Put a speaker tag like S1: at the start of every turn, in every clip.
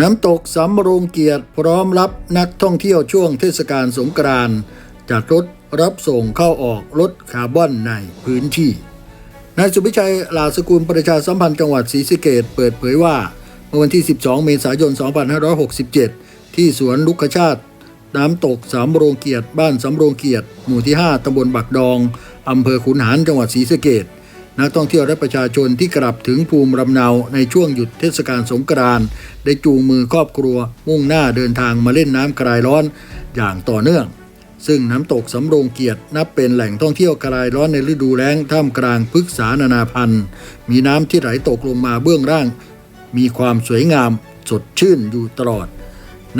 S1: น้ำตกสำโรงเกียรติพร้อมรับนักท่องเที่ยวช่วงเทศกาลสงกรานต์จัดรถรับส่งเข้าออกรถคาร์บอนในพื้นที่นายสุพิชัยลาสกุลประชาสัมพันธ์จังหวัดศรีสะเกดเปิดเผยว่าเมื่อวันที่ 12 เมษายน 2567 ที่สวนลุกชาติ น้ำตกสำโรงเกียรติบ้านสำโรงเกียรติหมู่ที่ 5ตำบลบักดองอำเภอขุนหารจังหวัดศรีสะเกด นักท่องเที่ยวและประชาชนที่กลับถึงภูมิลำเนาในช่วงหยุดเทศกาลสงกรานต์ได้จูงมือครอบครัว มุ่งหน้าเดินทางมาเล่นน้ำคลายร้อนอย่างต่อเนื่อง ซึ่งน้ำตกสำโรงเกียรตินับเป็นแหล่งท่องเที่ยวคลายร้อนในฤดูแล้งท่ามกลางพฤกษานานาพันธุ์ มีน้ำที่ไหลตกลงมาเบื้องล่าง มีความสวยงามสดชื่นอยู่ตลอด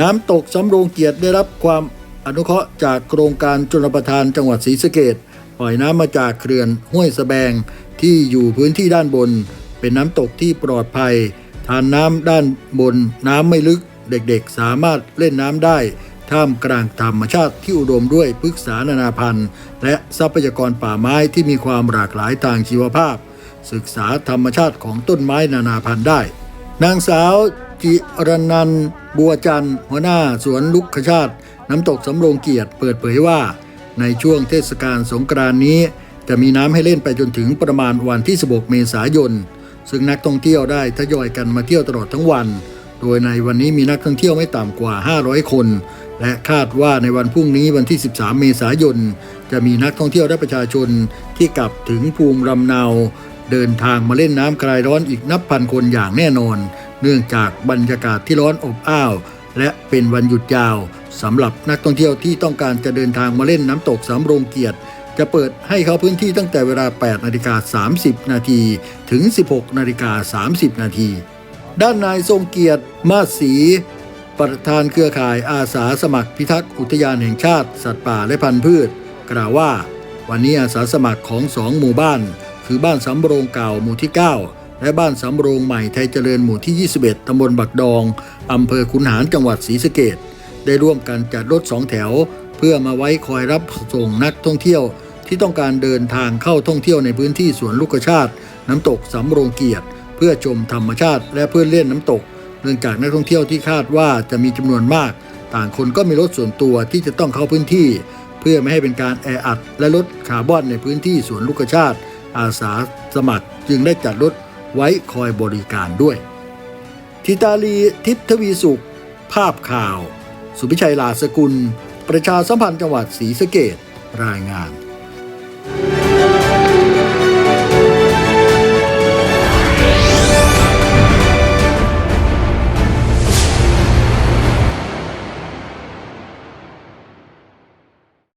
S1: น้ำตกสำโรงเกียรติได้รับความอนุเคราะห์จากโครงการชลประทานจังหวัดศรีสะเกด ปล่อยน้ำมาจากเขื่อนห้วยสะแบงที่อยู่พื้นที่ด้านบน เป็นน้ำตกที่ปลอดภัย ทานน้ำด้านบนน้ำไม่ลึกเด็กๆ สามารถเล่นน้ำได้ ท่ามกลางธรรมชาติที่อุดมด้วยพฤกษานานาพันธุ์ และทรัพยากรป่าไม้ที่มีความหลากหลายทางชีวภาพ ศึกษาธรรมชาติของต้นไม้นานาพันธุ์ได้ นางสาวจิรนันบัวจันทร์หัวหน้าสวนลุกขชาติ น้ำตกสำโรงเกียรติเปิดเผยว่า ในช่วงเทศกาลสงกรานนี้ จะมีน้ำให้เล่นไปจนถึงประมาณวันที่ 16 เมษายน ซึ่งนักท่องเที่ยวได้ทยอยกันมาเที่ยวตลอดทั้งวัน โดยในวันนี้มีนักท่องเที่ยวไม่ต่ำกว่า 500 คน และคาดว่าในวันพรุ่งนี้วันที่ 13 เมษายน จะมีนักท่องเที่ยวและประชาชนที่กลับถึงภูมิลำเนา เดินทางมาเล่นน้ำคลายร้อนอีกนับพันคนอย่างแน่นอน เนื่องจากบรรยากาศที่ร้อนอบอ้าว และเป็นวันหยุดยาวสำหรับนักท่องเที่ยวที่ต้องการจะเดินทางมาเล่นน้ำตกสำโรงเกียรติ จะเปิดให้เขาพื้นที่ตั้งแต่เวลา 8 นาฬิกา 30 นาทีถึง 16 นาฬิกา 30 นาทีด้านนายทรงเกียรติ มาศรีประธานเครือข่ายอาสาสมัครพิทักษ์อุทยานแห่งชาติ สัตว์ป่าและพันธุ์พืช กล่าวว่า วันนี้อาสาสมัครของสองหมู่บ้าน คือบ้านสำโรงเก่าหมู่ที่ 9 และบ้านสำโรงใหม่ไทยเจริญหมู่ที่ 21 ตำบลบักดอง อำเภอขุนหารจังหวัดศรีสะเกดได้ร่วมกันจัดรถสองแถว เพื่อมาไว้คอยรับส่งนักท่องเที่ยว ที่ต้องการเดินทางเข้าท่องเที่ยวในพื้นที่สวนลูกชาติ น้ำตกสำโรงเกียรติ เพื่อชมธรรมชาติและเพื่อเล่นน้ำตก เนื่องจากนักท่องเที่ยวที่คาดว่าจะมีจำนวนมาก ต่างคนก็มีรถส่วนตัวที่จะต้องเข้าพื้นที่ เพื่อไม่ให้เป็นการแออัด และลดคาร์บอนในพื้นที่สวนลูกชาติ อาสาสมัครจึงได้จัดรถไว้คอยบริการด้วย ทิตาลีทิพทวีสุข ภาพข่าว สุพิชัยลาสกุล ประชาสัมพันธ์จังหวัดศรีสะเกดรายงาน